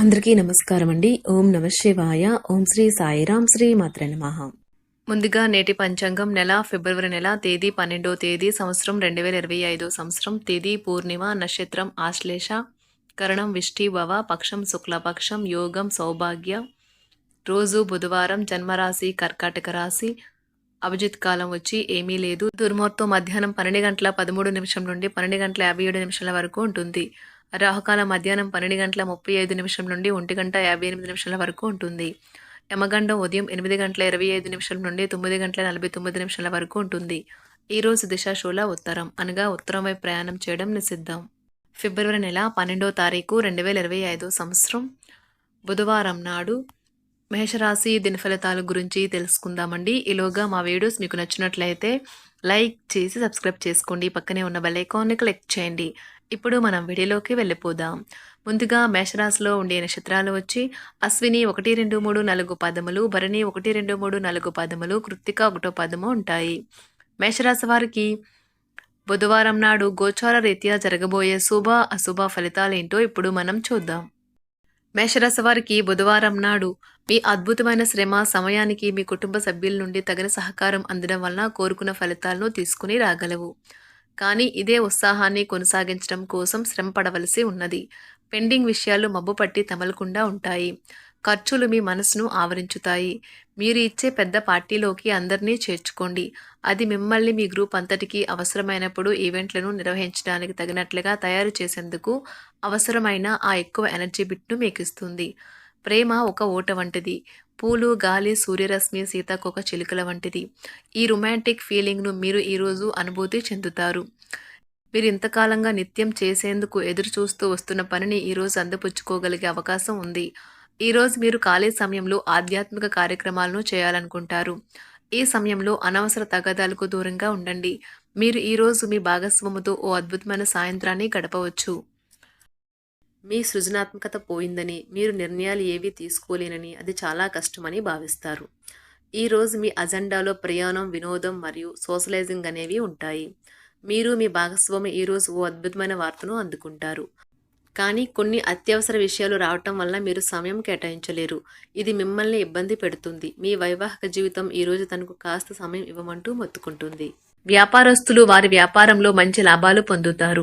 అందరికీ నమస్కారం అండి ఓం నమ శివాయ. ఓం శ్రీ సాయిరాం శ్రీ మాత్ర నమః. ముందుగా నేటి పంచాంగం నెల ఫిబ్రవరి నెల తేదీ పన్నెండో తేదీ సంవత్సరం రెండు వేల ఇరవై ఐదో సంవత్సరం తేదీ పూర్ణిమ నక్షత్రం ఆశ్లేష కరణం విష్టి భవ పక్షం శుక్లపక్షం యోగం సౌభాగ్య రోజు బుధవారం జన్మరాశి కర్కాటక రాశి అభిజిత్ కాలం వచ్చి ఏమీ లేదు. దుర్ముహూర్తం మధ్యాహ్నం పన్నెండు గంటల పదమూడు నిమిషం నుండి పన్నెండు గంటల యాభై ఏడు నిమిషాల వరకు ఉంటుంది. రాహుకాల మధ్యాహ్నం పన్నెండు గంటల ముప్పై ఐదు నిమిషం నుండి ఒంటి గంట యాభై ఎనిమిది నిమిషాల వరకు ఉంటుంది. యమగండం ఉదయం ఎనిమిది గంటల ఇరవై ఐదు నిమిషం నుండి తొమ్మిది గంటల నలభై తొమ్మిది నిమిషాల వరకు ఉంటుంది. ఈ రోజు దిశాశూల ఉత్తరం. అనగా ఉత్తరం వైపు ప్రయాణం చేయడం నిషిద్ధం. ఫిబ్రవరి నెల పన్నెండో తారీఖు రెండు వేల ఇరవై ఐదో సంవత్సరం. బుధవారం నాడు మేషరాశి దినఫలితాల గురించి తెలుసుకుందామండి. ఈలోగా మా వీడియోస్ మీకు నచ్చినట్లయితే లైక్ చేసి సబ్స్క్రైబ్ చేసుకోండి. పక్కనే ఉన్న బెల్ ఐకాన్ని క్లిక్ చేయండి. ఇప్పుడు మనం వీడియోలోకి వెళ్ళిపోదాం. ముందుగా మేషరాశిలో ఉండే నక్షత్రాలు వచ్చి అశ్విని ఒకటి రెండు మూడు నాలుగు పదములు భరణి ఒకటి రెండు మూడు నాలుగు పదములు కృత్తిక ఒకటో పదము ఉంటాయి. మేషరాశి వారికి బుధవారం నాడు గోచార రీత్యా జరగబోయే శుభ అశుభ ఫలితాలేంటో ఇప్పుడు మనం చూద్దాం. మేషరాశి వారికి బుధవారం నాడు మీ అద్భుతమైన శ్రమ సమయానికి మీ కుటుంబ సభ్యుల నుండి తగిన సహకారం అందడం వలన కోరుకున్న ఫలితాలను తీసుకుని రాగలవు. కానీ ఇదే ఉత్సాహాన్ని కొనసాగించడం కోసం శ్రమపడవలసి ఉన్నది. పెండింగ్ విషయాలు మబ్బు పట్టి తమలకుండా ఉంటాయి. ఖర్చులు మీ మనసును ఆవరించుతాయి. మీరు ఇచ్చే పెద్ద పార్టీలోకి అందరినీ చేర్చుకోండి. అది మిమ్మల్ని మీ గ్రూప్ అంతటికీ అవసరమైనప్పుడు ఈవెంట్లను నిర్వహించడానికి తగినట్లుగా తయారు చేసేందుకు అవసరమైన ఆ ఎక్కువ ఎనర్జీ బిట్ను మీకు ఇస్తుంది ప్రేమ ఒక ఓట వంటిది. పూలు గాలి సూర్యరశ్మి సీతాకొక చిలుకల వంటిది. ఈ రొమాంటిక్ ఫీలింగ్ను మీరు ఈరోజు అనుభూతి చెందుతారు. మీరు ఇంతకాలంగా నిత్యం చేసేందుకు ఎదురు చూస్తూ వస్తున్న పనిని ఈరోజు అందిపుచ్చుకోగలిగే అవకాశం ఉంది. ఈరోజు మీరు ఖాళీ సమయంలో ఆధ్యాత్మిక కార్యక్రమాలను చేయాలనుకుంటారు. ఈ సమయంలో అనవసర తగాదాలకు దూరంగా ఉండండి. మీరు ఈరోజు మీ భాగస్వాముతో ఓ అద్భుతమైన సాయంత్రాన్ని గడపవచ్చు. మీ సృజనాత్మకత పోయిందని మీరు నిర్ణయాలు ఏవీ తీసుకోలేనని అది చాలా కష్టమని భావిస్తారు. ఈరోజు మీ అజెండాలో ప్రయాణం వినోదం మరియు సోషలైజింగ్ అనేవి ఉంటాయి. మీరు మీ భాగస్వామి ఈరోజు ఓ అద్భుతమైన వార్తను అందుకుంటారు. కానీ కొన్ని అత్యవసర విషయాలు రావటం వల్ల మీరు సమయం కేటాయించలేరు. ఇది మిమ్మల్ని ఇబ్బంది పెడుతుంది. మీ వైవాహిక జీవితం ఈరోజు తనకు కాస్త సమయం ఇవ్వమంటూ మొత్తుకుంటుంది. వ్యాపారస్తులు వారి వ్యాపారంలో మంచి లాభాలు పొందుతారు.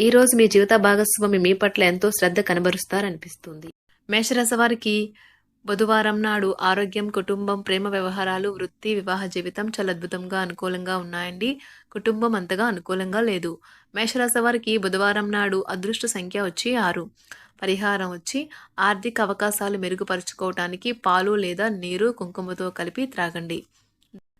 ఈ రోజు మీ జీవిత భాగస్వామి మీ పట్ల ఎంతో శ్రద్ధ కనబరుస్తారనిపిస్తుంది. మేషరాశి వారికి బుధవారం నాడు ఆరోగ్యం కుటుంబం ప్రేమ వ్యవహారాలు వృత్తి వివాహ జీవితం చాలా అద్భుతంగా అనుకూలంగా ఉన్నాయండి. కుటుంబం అంతగా అనుకూలంగా లేదు. మేషరాశి వారికి బుధవారం నాడు అదృష్ట సంఖ్య వచ్చి ఆరు. పరిహారం వచ్చి ఆర్థిక అవకాశాలు మెరుగుపరుచుకోవటానికి పాలు లేదా నీరు కుంకుమతో కలిపి త్రాగండి.